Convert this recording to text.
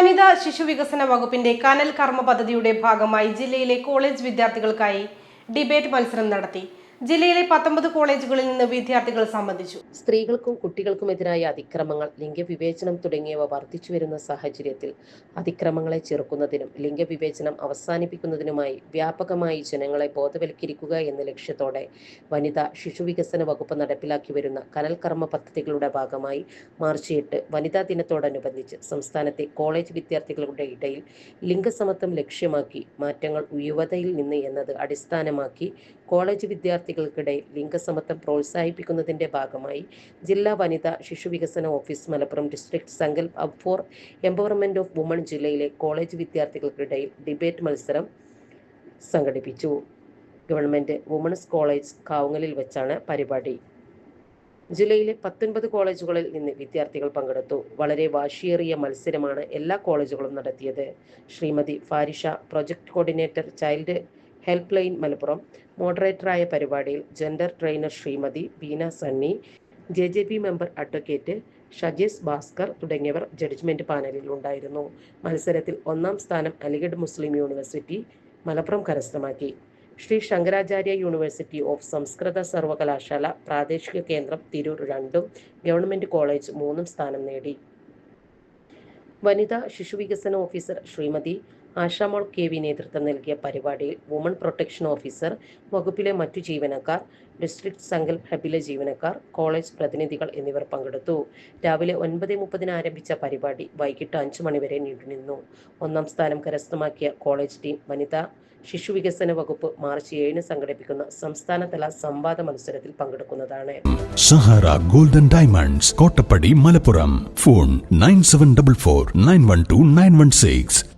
വനിതാ ശിശു വികസന വകുപ്പിന്റെ കനൽ കർമ്മ പദ്ധതിയുടെ ഭാഗമായി ജില്ലയിലെ കോളേജ് വിദ്യാർത്ഥികൾക്കായി ഡിബേറ്റ് മത്സരം നടത്തി ജില്ലയിലെ പത്തൊമ്പത് കോളേജുകളിൽ നിന്ന് വിദ്യാർത്ഥികൾ സംബന്ധിച്ചു. സ്ത്രീകൾക്കും കുട്ടികൾക്കും കുട്ടികൾക്കുമെതിരായ അതിക്രമങ്ങൾ ലിംഗവിവേചനം തുടങ്ങിയവ വർദ്ധിച്ചു വരുന്ന സാഹചര്യത്തിൽ അതിക്രമങ്ങളെ ചെറുക്കുന്നതിനും ലിംഗവിവേചനം അവസാനിപ്പിക്കുന്നതിനുമായി വ്യാപകമായി ജനങ്ങളെ ബോധവൽക്കരിക്കുക എന്ന ലക്ഷ്യത്തോടെ വനിതാ ശിശു വികസന വകുപ്പ് നടപ്പിലാക്കി വരുന്ന കനൽ കർമ്മ പദ്ധതികളുടെ ഭാഗമായി മാർച്ച് എട്ട് വനിതാ ദിനത്തോടനുബന്ധിച്ച് സംസ്ഥാനത്തെ കോളേജ് വിദ്യാർത്ഥികളുടെ ഇടയിൽ ലിംഗസമത്വം ലക്ഷ്യമാക്കി മാറ്റങ്ങൾ യുവതയിൽ നിന്ന് എന്നത് അടിസ്ഥാനമാക്കി കോളേജ് വിദ്യാർത്ഥികൾക്കിടയിൽ ലിംഗസമത്വം പ്രോത്സാഹിപ്പിക്കുന്നതിന്റെ ഭാഗമായി ജില്ലാ വനിതാ ശിശു വികസന office Malappuram district Sankalp hub for empowerment of women ജില്ലയിലെ കോളേജ് വിദ്യാർത്ഥികൾക്കിടയിൽ ഡിബേറ്റ് മത്സരം സംഘടിപ്പിച്ചു. ഗവൺമെന്റ് വുമൺസ് കോളേജ് കാവുങ്ങലിൽ വെച്ചാണ് പരിപാടി. ജില്ലയിലെ പത്തൊൻപത് കോളേജുകളിൽ നിന്ന് വിദ്യാർത്ഥികൾ പങ്കെടുത്തു. വളരെ വാശിയേറിയ മത്സരമാണ് എല്ലാ കോളേജുകളും നടത്തിയത്. Shrimati Farisha project coordinator child help line Malappuram മോഡറേറ്ററായ പരിപാടിയിൽ gender trainer Shrimati Beena Sunny J J P member advocate Shajees Bhaskar തുടങ്ങിയവർ ജഡ്ജ്മെന്റ് പാനലിൽ ഉണ്ടായിരുന്നു. മത്സരത്തിൽ ഒന്നാം സ്ഥാനം അലിഗഡ് മുസ്ലിം യൂണിവേഴ്സിറ്റി മലപ്പുറം കരസ്ഥമാക്കി. ശ്രീ ശങ്കരാചാര്യ യൂണിവേഴ്സിറ്റി ഓഫ് സംസ്കൃത സർവകലാശാല പ്രാദേശിക കേന്ദ്രം തിരൂർ രണ്ടും ഗവൺമെന്റ് കോളേജ് മൂന്നും സ്ഥാനം നേടി. വനിതാ ശിശുവികസന officer Shrimati Ashamol K V നേതൃത്വം നൽകിയ പരിപാടിയിൽ വുമൺ പ്രൊട്ടക്ഷൻ ഓഫീസർ വകുപ്പിലെ മറ്റു ജീവനക്കാർ ഡിസ്ട്രിക്ട് സങ്കൽപ് ഹബിലെ ജീവനക്കാർ കോളേജ് പ്രതിനിധികൾ എന്നിവർ പങ്കെടുത്തു. രാവിലെ ഒൻപത് മുപ്പതിന് ആരംഭിച്ച പരിപാടി വൈകിട്ട് അഞ്ചു മണിവരെ നീണ്ടുനിന്നു. ഒന്നാം സ്ഥാനം കരസ്ഥമാക്കിയ കോളേജ് ടീം വനിതാ ശിശു വികസന വകുപ്പ് മാർച്ച് ഏഴിന് സംഘടിപ്പിക്കുന്ന സംസ്ഥാനതല സംവാദ മത്സരത്തിൽ പങ്കെടുക്കുന്നതാണ്. Sahara golden diamonds Kottappadi Malappuram. Phone nine seven double four nine one two nine one six.